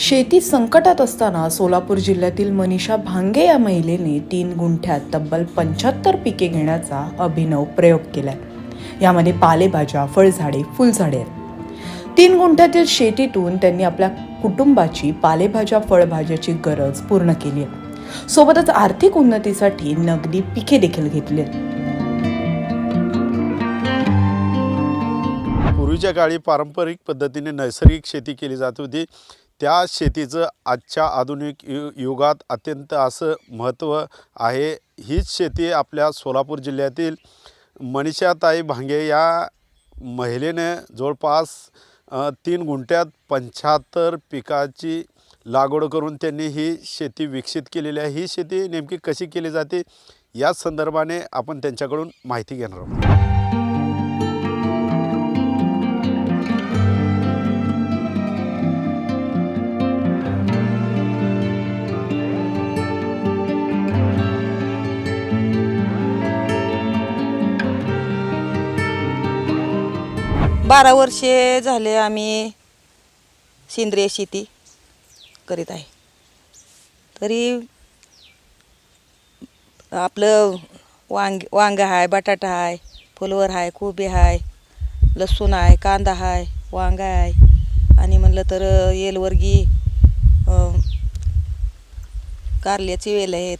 शेती संकटात असताना सोलापूर जिल्ह्यातील मनीषा भांगे या महिलेने तीन गुंठ्यात तब्बल पंच्याहत्तर पिके घेण्याचा अभिनव प्रयोग केला यामध्ये पालेभाज्या फळझाडे फुलझाडे आहेत. तीन गुंठ्यातील शेतीतून त्यांनी आपल्या कुटुंबाची पालेभाज्या फळभाज्याची गरज पूर्ण केली आहे. सोबतच आर्थिक उन्नतीसाठी नगदी पिके देखील घेतली आहेत. पूर्वीच्या काळी पारंपरिक पद्धतीने नैसर्गिक शेती केली जात होती. त्या शेतीचं आजच्या आधुनिक यु युगात अत्यंत असं महत्त्व आहे. हीच शेती आपल्या सोलापूर जिल्ह्यातील मनीषाताई भांगे या महिलेने जवळपास तीन गुंठ्यात पंच्याहत्तर पिकाची लागवड करून त्यांनी ही शेती विकसित केलेली आहे. ही शेती नेमकी कशी केली जाते? याच संदर्भाने आपण त्यांच्याकडून माहिती घेणार आहोत. बारा वर्षे झाले आम्ही सेंद्रिय शेती करीत आहे. तरी आपलं वांग वांग आहे बटाटा आहे फुलवर आहे कोबी आहे लसूण आहे कांदा आहे वांगा आहे आणि म्हणलं तर येलवर्गी कारल्याची वेल आहेत.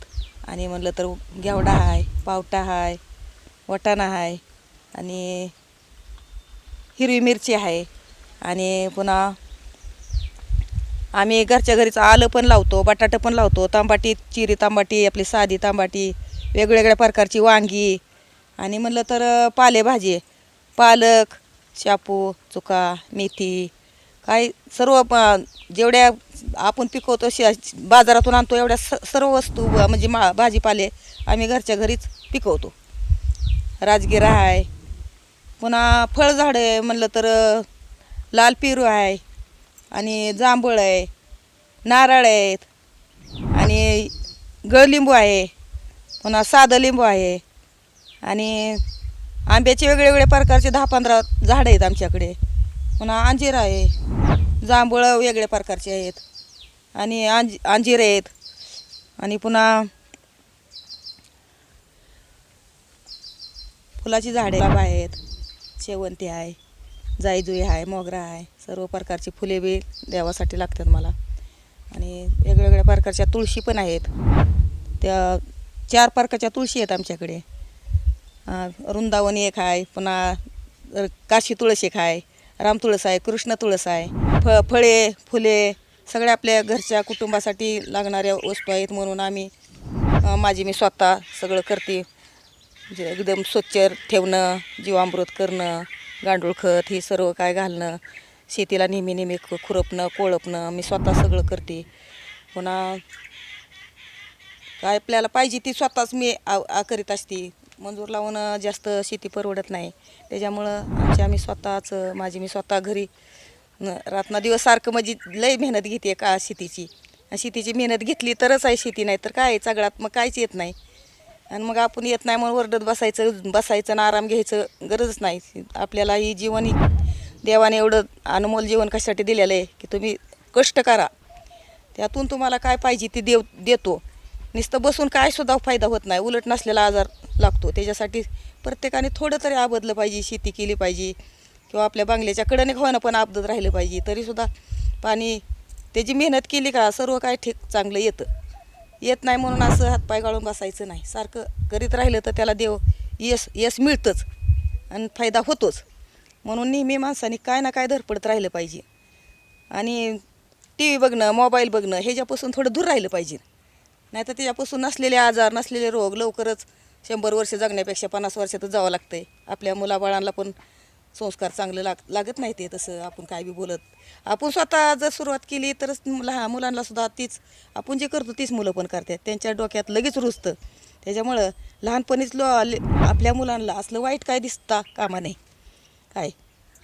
आणि म्हणलं तर घेवडा आहे पावटा आहे वटाणा आहे आणि हिरवी मिरची आहे. आणि पुन्हा आम्ही घरच्या घरीच आलं पण लावतो बटाटं पण लावतो. तांबाटी चिरी तांबाटी आपली साधी तांबाटी वेगवेगळ्या प्रकारची वांगी. आणि म्हणलं तर पालेभाजी पालक शापू चुका मेथी काय सर्व प- जेवढ्या आपण पिकवतो शे बाजारातून आणतो एवढ्या स सर्व वस्तू म्हणजे मा भाजीपाले आम्ही घरच्या घरीच पिकवतो. राजगिरा आहे. पुन्हा फळझाडं आहे म्हणलं तर लाल पेरू आहे आणि जांभूळ आहे नारळ आहेत आणि गळलिंबू आहे पुन्हा साधं लिंबू आहे आणि आंब्याचे वेगळे वेगळे प्रकारचे दहा पंधरा झाडं आहेत आमच्याकडे. पुन्हा अंजीर आहे जांभूळं वेगळ्या प्रकारचे आहेत आणि अंज अंजीर आहेत आणि पुन्हा फुलाची झाडे आहेत. शेवंती आहे जाईजुई आहे मोगरा आहे सर्व प्रकारची फुले बी देवासाठी लागतात मला. आणि वेगवेगळ्या प्रकारच्या तुळशी पण आहेत. त्या चार प्रकारच्या तुळशी आहेत आमच्याकडे. वृंदावनी एक आहे पुन्हा काशी तुळस एक आहे राम तुळस आहे कृष्ण तुळस आहे. फ फळे फुले सगळ्या आपल्या घरच्या कुटुंबासाठी लागणाऱ्या वस्तू आहेत म्हणून आम्ही माझी मी स्वतः सगळं करते. म्हणजे एकदम स्वच्छ ठेवणं जीवामृत करणं गांडूळ खत हे सर्व काय घालणं शेतीला नेहमी नेहमी खुरपणं कोळपणं मी स्वतः सगळं करते. पुन्हा काय आपल्याला पाहिजे ती स्वतःच मी आ आ करीत असते. मंजूर लावून जास्त शेती परवडत नाही. त्याच्यामुळं आमची आम्ही स्वतःच माझी मी स्वतः घरी न- रातना दिवस सारखं म्हणजे लय मेहनत घेते का शेतीची. आणि शेतीची मेहनत घेतली तरच आहे शेती नाही तर काय सगळ्यात मग काहीच येत नाही. आणि मग आपण येत नाही म्हणून ओरडत बसायचं बसायचं आणि आराम घ्यायचं गरजच नाही. आपल्याला ही जीवन ही देवाने एवढं अनमोल जीवन कशासाठी दिलेलं आहे की तुम्ही कष्ट करा. त्यातून तुम्हाला काय पाहिजे ते देव देतो. नुसतं बसून काय सुद्धा फायदा होत नाही. उलट नसलेला आजार लागतो. त्याच्यासाठी प्रत्येकाने थोडं तरी आबदलं पाहिजे शेती केली पाहिजे किंवा आपल्या बांगल्याच्या कडेने होणं पण आबदत राहिलं पाहिजे. तरीसुद्धा पाणी त्याची मेहनत केली का सर्व काय ठीक चांगलं येतं. येत नाही म्हणून असं हातपाय गाळून बसायचं नाही. सारखं करीत राहिलं तर त्याला देव यश यश मिळतंच आणि फायदा होतोच. म्हणून नेहमी माणसाने काय ना काय धडपडत राहिलं पाहिजे. आणि टी व्ही बघणं मोबाईल बघणं ह्याच्यापासून थोडं दूर राहिलं पाहिजे. नाही तर त्याच्यापासून नसलेले आजार नसलेले रोग लवकरच शंभर वर्ष जगण्यापेक्षा पन्नास वर्षातच जावं लागतं आहे आपल्या मुलाबाळांना पण संस्कार चांगलं लाग लागत नाही ते तसं आपण काय बी बोलत. आपण स्वतः जर सुरुवात केली तरच लहान मुलांना सुद्धा तीच आपण जे करतो तीच मुलं पण करतात. त्यांच्या डोक्यात लगेच रुजतं. त्याच्यामुळं लहानपणीच लो ले- आपल्या मुलांना असलं वाईट काय दिसता कामा नाही काय?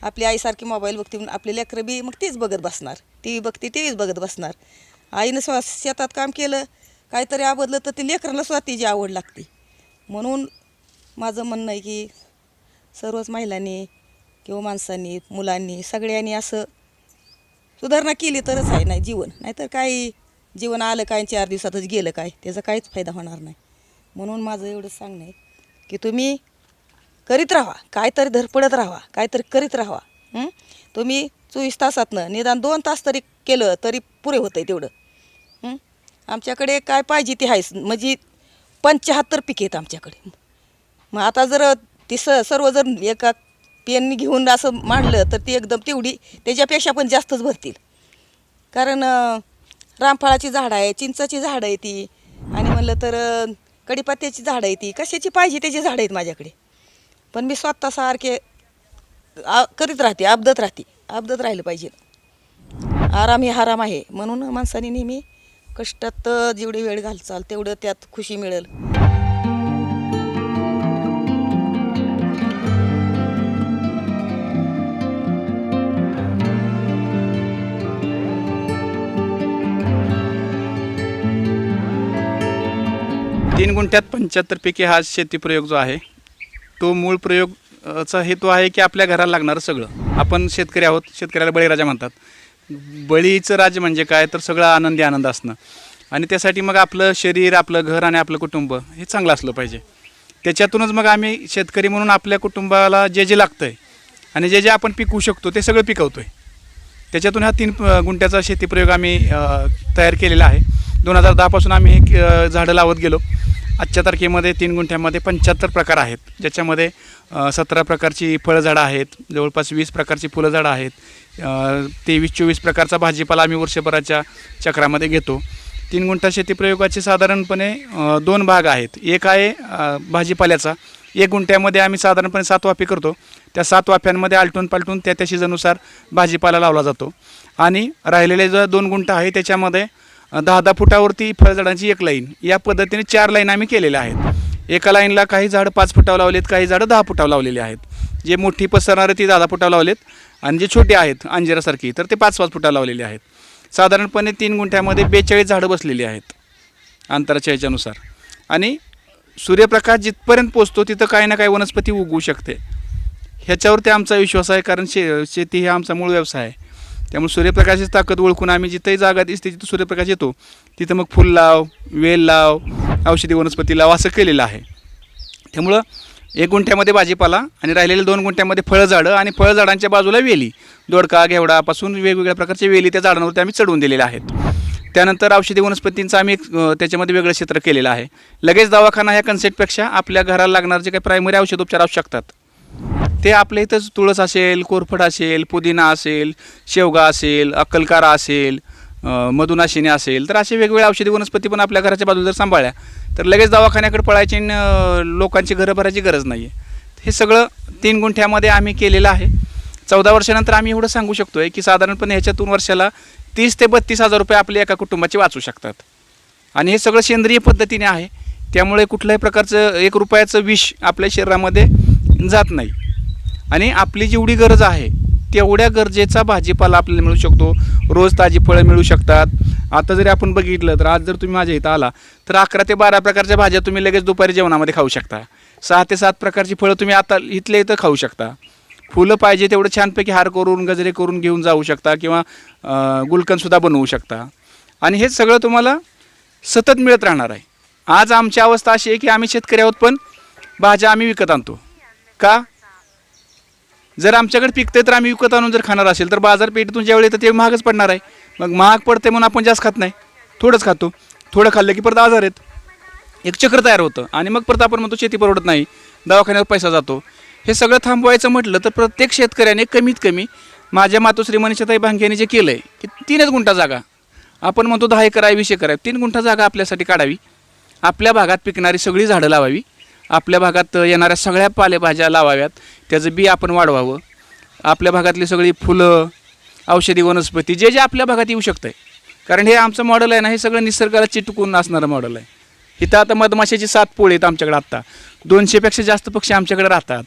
आपली आईसारखी मोबाईल बघते म्हणून आपले लेकरं बी मग तीच बघत बसणार. टी व्ही बघते टी व्हीच बघत बसणार. आईनं स्व शेतात काम केलं काहीतरी आवडलं तर ते लेकरांना सुद्धा तिची आवड लागते. म्हणून माझं म्हणणं आहे की सर्वच महिलांनी किंवा माणसांनी मुलांनी सगळ्यांनी असं सुधारणा केली तरच आहे नाही जीवन. नाहीतर काही जीवन आलं काय आणि चार दिवसातच गेलं काय? त्याचा काहीच फायदा होणार नाही. म्हणून माझं एवढं सांगणं आहे की तुम्ही करीत राहा. काहीतरी धरपडत राहा. काहीतरी करीत राहा. तुम्ही चोवीस तासातनं निदान दोन तास तरी केलं तरी पुरे होतं आहे तेवढं आमच्याकडे काय पाहिजे ते आहेच. म्हणजे पंच्याहत्तर पिके आहेत आमच्याकडे. मग आता जर ती स सर्व जर एका पेन घेऊन असं मांडलं तर ती एकदम तेवढी त्याच्यापेक्षा पण जास्तच भरतील. कारण रामफळाची झाडं आहे चिंचाची झाडं आहे ती. आणि म्हणलं तर अं, कडीपत्त्याची झाडं आहे ती. कशाची पाहिजे त्याची झाडं आहेत माझ्याकडे. पण मी स्वतः सारखे आ करीत राहते अपदत राहते. अपदत राहिलं पाहिजे. आराम हे आराम आहे. म्हणून माणसाने नेहमी कष्टात जेवढी वेळ घालचाल तेवढं त्यात खुशी मिळेल. तीन गुंठ्यात पंच्याहत्तर पिके हा शेती प्रयोग जो आहे तो मूळ प्रयोग चा हेतू आहे की आपल्या घराला लागणारं सगळं. आपण शेतकरी आहोत शेतकऱ्याला बळीराजा म्हणतात. बळीचं राज्य म्हणजे काय? तर सगळं आनंदी आनंद असणं. आणि त्यासाठी मग आपलं शरीर आपलं घर आणि आपलं कुटुंब हे चांगलं असलं पाहिजे. त्याच्यातूनच मग आम्ही शेतकरी म्हणून आपल्या कुटुंबाला जे जे लागतं आहे आणि जे जे आपण पिकवू शकतो ते सगळं पिकवतो आहे त्याच्यातून हा तीन गुंट्याचा गुंठ्याचा आम्ही तयार केलेला आहे. दोन हजार दहापासून आम्ही हे झाडं लावत गेलो. आजच्या तारखेमध्ये तीन गुंठ्यामध्ये पंच्याहत्तर प्रकार आहेत. ज्याच्यामध्ये सतरा प्रकारची फळझाडं आहेत जवळपास वीस प्रकारची फुलझाडं आहेत तेवीस चोवीस प्रकारचा भाजीपाला आम्ही वर्षभराच्या चक्रामध्ये घेतो. तीन गुंठा शेती प्रयोगाचे साधारणपणे दोन भाग आहेत. एक आहे भाजीपाल्याचा. एक गुंठ्यामध्ये आम्ही साधारणपणे सात वाफे करतो. त्या सात वाफ्यांमध्ये आलटून पालटून त्या त्या सीझनुसार भाजीपाला लावला जातो. आणि राहिलेले जो दोन गुंठा आहे त्याच्यामध्ये दहा दहा फुटावरती फळझाडांची एक लाईन. या पद्धतीने चार लाईन आम्ही केलेल्या आहेत. एका लाईनला काही झाडं पाच फुटावर लावलेत काही झाडं दहा फुटावर लावलेली आहेत. जे मोठी पसरणारे ती दहा दहा फुटावर लावलेत आणि जे छोटे आहेत अंजिरासारखी तर ते पाच पाच फुटावर लावलेले आहेत. साधारणपणे तीन गुंठ्यामध्ये बेचाळीस झाडं बसलेली आहेत अंतराच्या ह्याच्यानुसार. आणि सूर्यप्रकाश जिथपर्यंत पोचतो तिथं काही ना काही वनस्पती उगवू शकते. ह्याच्यावरती आमचा विश्वास आहे कारण शे शेती हा आमचा मूळ व्यवसाय आहे. त्यामुळे सूर्यप्रकाशाची ताकद ओळखून आम्ही जिथंही जागा दिसते जिथं सूर्यप्रकाश येतो तिथं मग फुल लाव वेल लाव औषधी वनस्पती लाव असं केलेलं आहे. त्यामुळं एक गुंठ्यामध्ये भाजीपाला आणि राहिलेल्या दोन गुंठ्यामध्ये फळझाडं आणि फळझाडांच्या बाजूला वेली. दोडका घेवडापासून वेगवेगळ्या प्रकारचे वेली त्या झाडांवरती आम्ही चढवून दिलेल्या आहेत. त्यानंतर औषधी वनस्पतींचं आम्ही त्याच्यामध्ये वेगळं क्षेत्र केलेलं आहे. लगेच दवाखाना ह्या कन्सेप्टपेक्षा आपल्या घराला लागणारे जे काही प्रायमरी औषधोपचार असू शकतात. ते आपल्या इथंच तुळस असेल कोरफड असेल पुदिना असेल शेवगा असेल अक्कलकारा असेल मधुनाशिनी असेल तर असे वेगवेगळे औषधी वनस्पती पण आपल्या घराच्या बाजूला जर सांभाळल्या तर लगेच दवाखान्याकडे पळायची न, लोकांची घरं भरायची गरज नाही आहे हे सगळं तीन गुंठ्यामध्ये आम्ही केलेलं आहे. चौदा वर्षानंतर आम्ही एवढं सांगू शकतो आहे की साधारणपणे ह्याच्यातून वर्षाला तीस ते बत्तीस हजार रुपये आपले एका कुटुंबाचे वाचू शकतात. आणि हे सगळं सेंद्रिय पद्धतीने आहे. त्यामुळे कुठल्याही प्रकारचं एक रुपयाचं विष आपल्या शरीरामध्ये जात नाही. आणि आपली जेवढी गरज आहे तेवढ्या गरजेचा भाजीपाला आपल्याला मिळू शकतो. रोज ताजी फळं मिळू शकतात. आता जरी आपण बघितलं तर आज जर तुम्ही माझ्या इथं आला तर अकरा ते बारा प्रकारच्या भाज्या तुम्ही लगेच दुपारी जेवणामध्ये खाऊ शकता. सहा ते सात प्रकारची फळं तुम्ही आता इथल्या इथं खाऊ शकता. फुलं पाहिजे तेवढं छानपैकी हार करून गजरे करून घेऊन जाऊ शकता किंवा गुलकनसुद्धा गुलकंदसुद्धा बनवू शकता. आणि हे सगळं तुम्हाला सतत मिळत राहणार आहे. आज आमची अवस्था अशी आहे की आम्ही शेतकरी आहोत पण भाज्या आम्ही विकत आणतो. का? जर आमच्याकडे पिकते तर आम्ही विकत आणून जर खाणार असेल तर बाजारपेठेतून ज्यावेळी येतं ते महागच पडणार आहे. मग महाग पडते म्हणून आपण जास्त खात नाही. थोडंच खातो. थोडं खाल्लं की परत आजार आहेत. एक चक्र तयार होतं. आणि मग परत आपण म्हणतो शेती परवडत नाही. दवाखान्यात पैसा जातो. हे सगळं थांबवायचं म्हटलं तर प्रत्येक शेतकऱ्याने कमीत कमी माझ्या मातोश्री मनीषाताई भांग्याने जे केलं आहे की तीनच गुंठा जागा. आपण म्हणतो दहा एकर आहे वीस एकर आहे. तीन गुंठा जागा आपल्यासाठी काढावी. आपल्या भागात पिकणारी सगळी झाडं लावावी. आपल्या भागात येणाऱ्या सगळ्या पालेभाज्या लावाव्यात. त्याचं बी आपण वाढवावं. आपल्या भागातली सगळी फुलं औषधी वनस्पती जे जे आपल्या भागात येऊ शकतं आहे कारण हे आमचं मॉडेल आहे ना हे सगळं निसर्गाला चिटकून असणारं मॉडेल आहे. इथं आता मधमाशाची सात पोळी आहेत आमच्याकडे आत्ता. दोनशेपेक्षा जास्त पक्षी आमच्याकडे राहतात.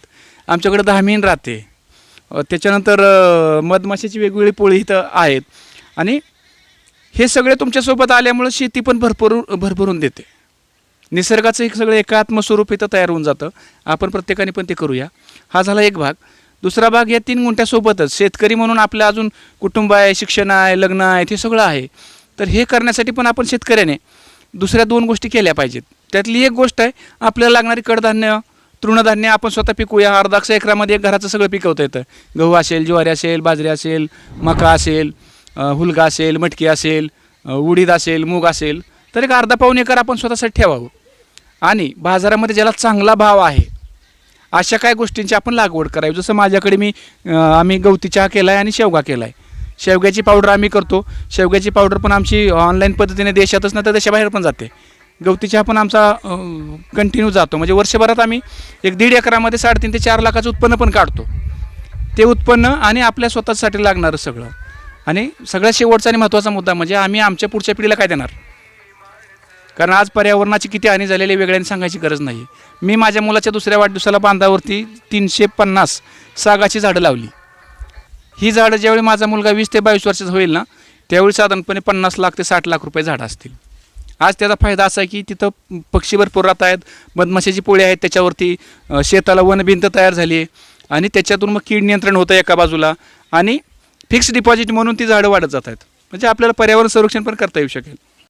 आमच्याकडे धामीन राहते. त्याच्यानंतर मधमाशाची वेगवेगळी पोळी इथं आहेत. आणि हे सगळे तुमच्यासोबत आल्यामुळं शेती पण भरपूर भरभरून देते. निसर्गाचं एक सगळं एकात्म स्वरूप इथं तयार होऊन जातं. आपण प्रत्येकाने पण ते करूया. हा झाला एक भाग. दुसरा भाग या तीन गुंठ्यासोबतच शेतकरी म्हणून आपलं अजून कुटुंब आहे शिक्षण आहे लग्न आहे ते सगळं आहे. तर हे करण्यासाठी पण आपण शेतकऱ्याने दुसऱ्या दोन गोष्टी केल्या पाहिजेत. त्यातली एक गोष्ट आहे आपल्याला लागणारी कडधान्य तृणधान्य आपण स्वतः पिकूया. अर्धाक्ष एकरामध्ये एक घराचं सगळं पिकवता येतं. गहू असेल ज्वारी असेल बाजरी असेल मका असेल हुलगा असेल मटकी असेल उडीद असेल मूग असेल. तर एक अर्धा पाऊण एकर आपण स्वतःसाठी ठेवावं. आणि बाजारामध्ये ज्याला चांगला भाव आहे अशा काय गोष्टींची आपण लागवड करावी. जसं माझ्याकडे मी आम्ही गवती चहा केला आहे आणि शेवगा केला आहे शेवग्याची पावडर आम्ही करतो. शेवग्याची पावडर पण आमची ऑनलाईन पद्धतीने देशातच नाही तर देशाबाहेर पण जाते. गवती चहा पण आमचा कंटिन्यू जातो. म्हणजे वर्षभरात आम्ही एक दीड एकरामध्ये साडेतीन ते चार लाखाचं उत्पन्न पण काढतो. ते उत्पन्न आणि आपल्या स्वतःसाठी लागणारं सगळं. आणि सगळ्यात शेवटचा आणि महत्त्वाचा मुद्दा म्हणजे आम्ही आमच्या पुढच्या पिढीला काय देणार? कारण आज पर्यावरणाची किती हानी झालेली आहे वेगळ्याने सांगायची गरज नाही. मी माझ्या मुलाच्या दुसऱ्या वाढदिवसाला बांधावरती तीनशे पन्नास सागाची झाडं लावली. ही झाडं ज्यावेळी माझा मुलगा वीस ते बावीस वर्षाचा होईल ना त्यावेळी साधारणपणे पन्नास लाख ते साठ लाख रुपये झाडं असतील. आज त्याचा फायदा असा आहे की तिथं पक्षी भरपूर राहत आहेत मधमाशाची पोळी आहेत त्याच्यावरती शेताला वनभिंत तयार झाली आहे आणि त्याच्यातून मग कीड नियंत्रण होतं एका बाजूला आणि फिक्स डिपॉझिट म्हणून ती झाडं वाढत जात आहेत. म्हणजे आपल्याला पर्यावरण संरक्षण पण करता येऊ शकेल.